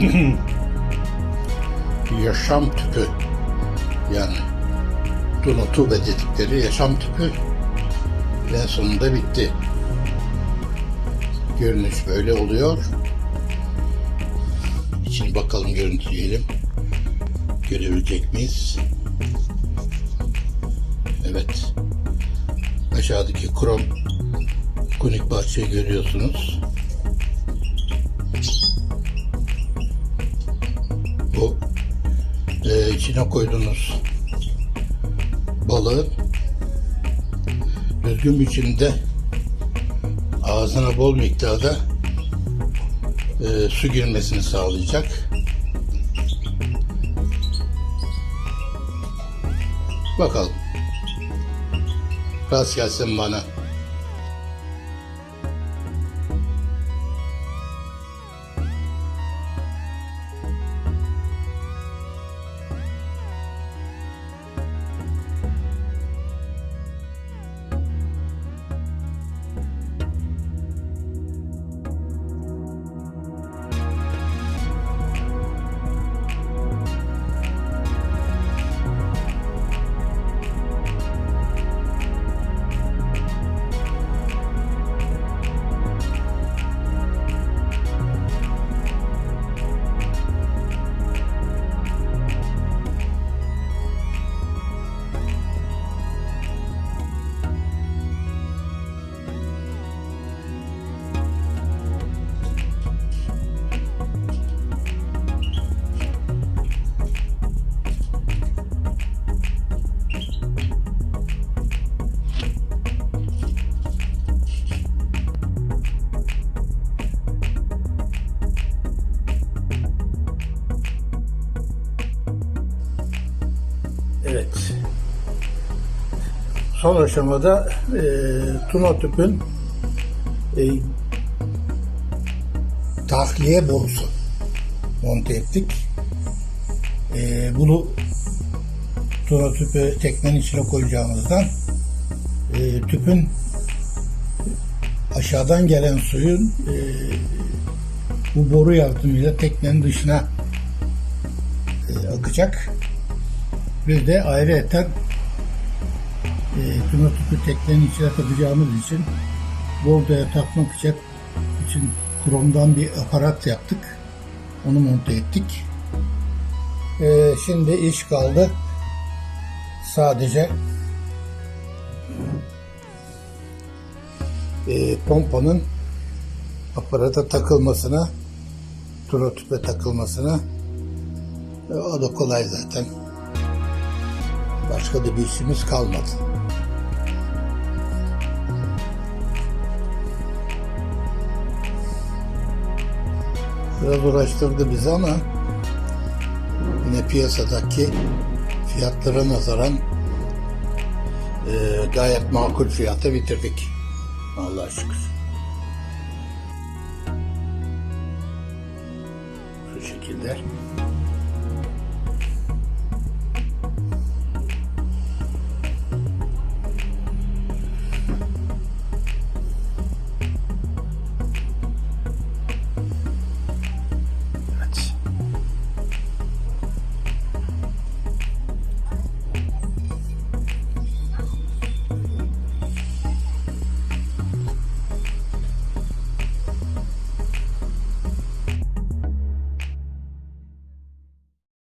yaşam tüpü yani Dunotube dedikleri yaşam tüpü en sonunda bitti. Görünüş böyle oluyor. İçini bakalım görüntüleyelim. Görebilecek miyiz? Evet. Aşağıdaki krom kunik bahçeyi görüyorsunuz. E, içine koyduğunuz balığı düzgün biçimde ağzına bol miktarda e, su girmesini sağlayacak. Bakalım. Rast gelsin bana. Evet. Son aşamada e, Tuna tüpün e, tahliye borusu monte ettik. E, bunu Tuna tüpü teknenin içine koyacağımızdan e, tüpün aşağıdan gelen suyun e, bu boru yardımıyla teknenin dışına e, akacak. Bir de ayrıyeten e, tuna tüpü teknenin içine takacağımız için bordaya takmak için, için kromdan bir aparat yaptık. Onu monte ettik. E, şimdi iş kaldı. Sadece e, pompanın aparata takılmasına tuna tüpe takılmasına e, o da kolay zaten. Başka da bir işimiz kalmadı. Biraz uğraştırdı bizi ama yine piyasadaki fiyatlara nazaran e, gayet makul fiyata bitirdik. Allah'a şükür. Şu şekilde.